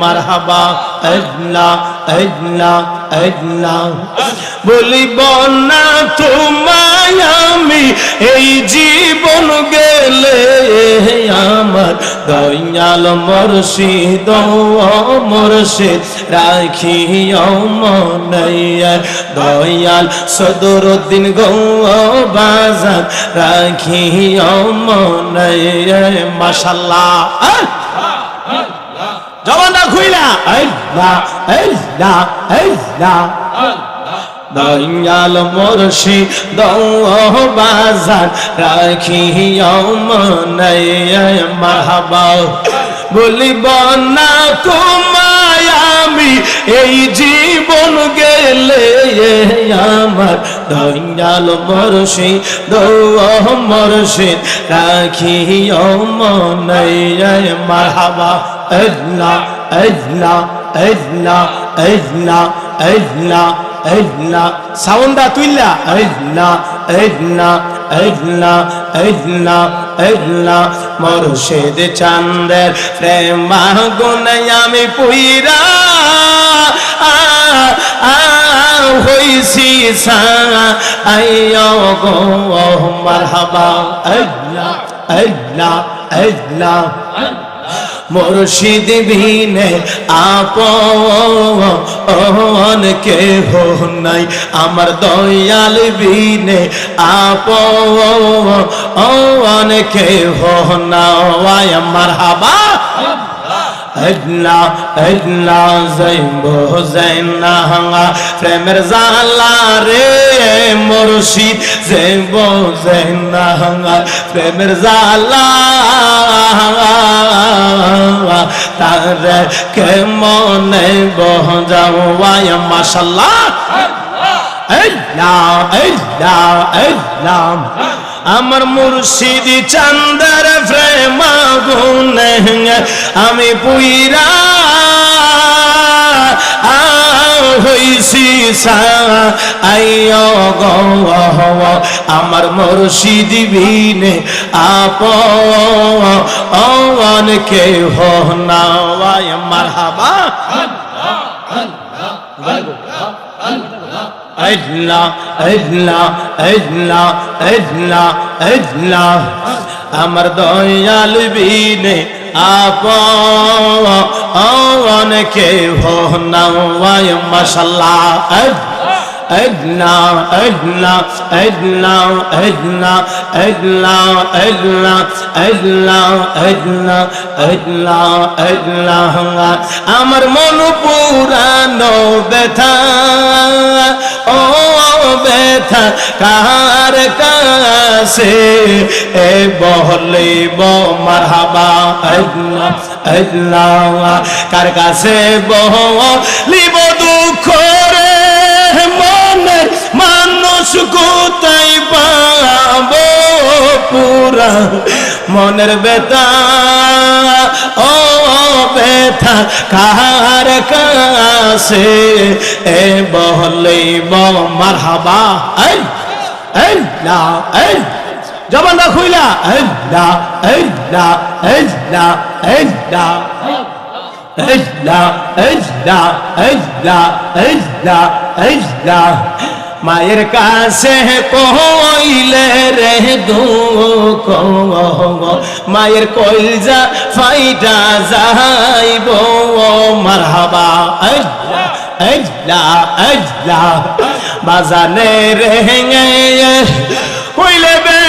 মারহাবা, আল্লাহ আল্লাহ আল্লাহ। বলিব না তোমায় আমি, এই জীবন গেলে আমার দয়াল মর্শিদ মর্শিদ রাখি মনাইয়া দয়াল সদরুদ্দিন গৌ বাজার রাখি মনাইয়া মাশাল্লাহ! জবানটা খুইলা আল্লাহ আল্লাহ আল্লাহ। দয়াল মর্শি দৌ বাজার রাখি মনাইয়া মারহাবা বলিব না তোমায় আমি এই জীবন গেলে আমার। দয়াল মর্শি দৌ মর্শি রাখি মনাইয়া মারহাবা أذنى أذنى أذنى أذنى أذنى أذنى ساوندا تويلا أذنى أذنى أذنى أذنى أذنى مرشد چندر فريم مهگون يامي پويرا হইছি আইয় গো মারহাবা আল্লাহ আল্লাহ আল্লাহ মুর্শিদ বিনে আপন কে হো নাই। আমার দয়াল বিনে আপন কে হো না আমার হাবা। জৈব, জৈনা প্রেমের জালা রে মুর্শিদ জৈব জৈনা প্রেমের জালা তারে কে মনে বহ যাও মাশাল্লাহ আল্লাহ আল্লাহ আল্লাহ আমার মুর্শিদি চান্দার প্রেম আমি পুইরা। হইছি আমার মুর্শিদি বিনে আপ অনকে হো না মারহাবা। আল্লাহ আল্লাহ আল্লাহ আল্লাহ আল্লাহ, আমার দয়াল বিনে আপন কে হো নওয়ায় মাশাল্লাহ। আল্লাহ আল্লাহ আল্লাহ আল্লাহ আল্লাহ আল্লাহ আল্লাহ আল্লাহ আল্লাহ আল্লাহ আমার মন পুরানো ব্যথা, ও ব্যথা, কার কাছে এ বহলে মারহাবা। আল্লাহ আল্লাহ, কার কাছে বহলিব দুঃখ রে? মনে মানুষ কোথায় পাবো পুরা? মনের বেতা ও ব্যথা কার কাছে? এ বহলে মারহাবা। এই না এই জবানটা খুইলা। না এই না এই না এই না এই না মায়ের কাছে কইলে রে দুঃখ। মায়ের কইজা ফাইটা যাইব। মারহাবা। আল্লাহ আল্লাহ বাজানে রে হইলে বে